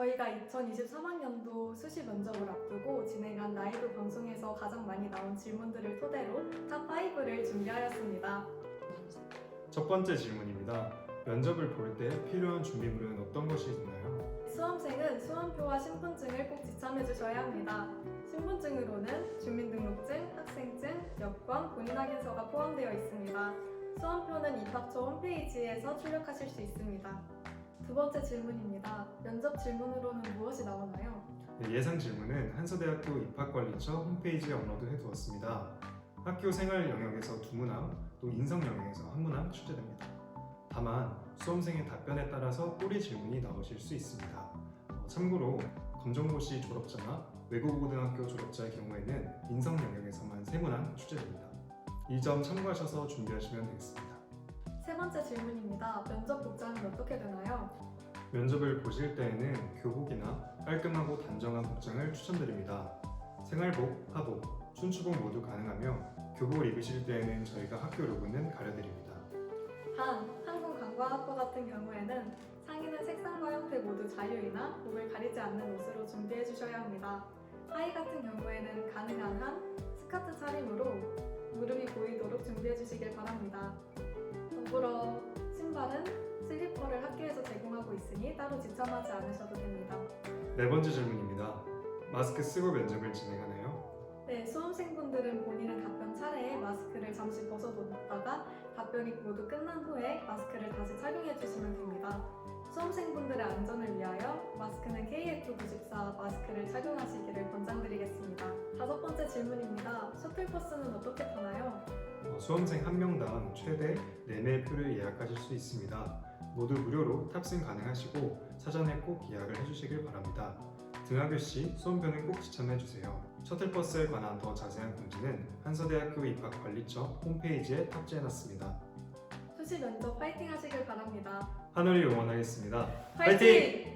저희가 2023학년도 수시 면접을 앞두고 진행한 라이브 방송에서 가장 많이 나온 질문들을 토대로 탑5를 준비하였습니다. 첫 번째 질문입니다. 면접을 볼 때 필요한 준비물은 어떤 것이 있나요? 수험생은 수험표와 신분증을 꼭 지참해 주셔야 합니다. 신분증으로는 주민등록증, 학생증, 여권, 본인 확인서가 포함되어 있습니다. 수험표는 입학처 홈페이지에서 출력하실 수 있습니다. 두 번째 질문입니다. 면접 질문으로는 무엇이 나오나요? 네, 예상 질문은 한서대학교 입학관리처 홈페이지에 업로드해 두었습니다. 학교 생활 영역에서 두 문항, 또 인성 영역에서 한 문항 출제됩니다. 다만 수험생의 답변에 따라서 꼬리 질문이 나오실 수 있습니다. 어, 참고로 검정고시 졸업자나 외국고등학교 졸업자의 경우에는 인성 영역에서만 세 문항 출제됩니다. 이 점 참고하셔서 준비하시면 되겠습니다. 세 번째 질문 입니다. 면접 복장은 어떻게 되나요? 면접을 보실 때에는 교복이나 깔끔하고 단정한 복장을 추천드립니다. 생활복, 하복, 춘추복 모두 가능하며 교복을 입으실 때에는 저희가 학교 로고는 가려드립니다. 단, 항공관광학과 같은 경우에는 상의는 색상과 형태 모두 자유이나 목을 가리지 않는 옷으로 준비해 주셔야 합니다. 하의 같은 경우에는 가능한 한 스커트 차림으로 무릎이 보이도록 준비해 주시길 바랍니다. 더불어 신발은 슬리퍼를 학교에서 제공하고 있으니 따로 지참하지 않으셔도 됩니다. 네 번째 질문입니다. 마스크 쓰고 면접을 진행하나요? 네, 수험생분들은 본인의 답변 차례에 마스크를 잠시 벗어놓다가 답변이 모두 끝난 후에 마스크를 다시 착용해 주시면 됩니다. 수험생분들의 안전을 위하여 마스크는 KF94 마스크를 착용하시기를 권장드리겠습니다. 다섯 번째 질문입니다. 셔틀버스는 어떻게 타나요? 어, 수험생 한 명당 최대 4매의 표를 예약하실 수 있습니다. 모두 무료로 탑승 가능하시고 사전에 꼭 예약을 해주시길 바랍니다. 등하교 시 수험표는 꼭 지참해 주세요. 셔틀버스에 관한 더 자세한 공지는 한서대학교 입학관리처 홈페이지에 탑재해놨습니다. 수시 면접 파이팅 하시길 바랍니다. 하늘이 응원하겠습니다. 파이팅!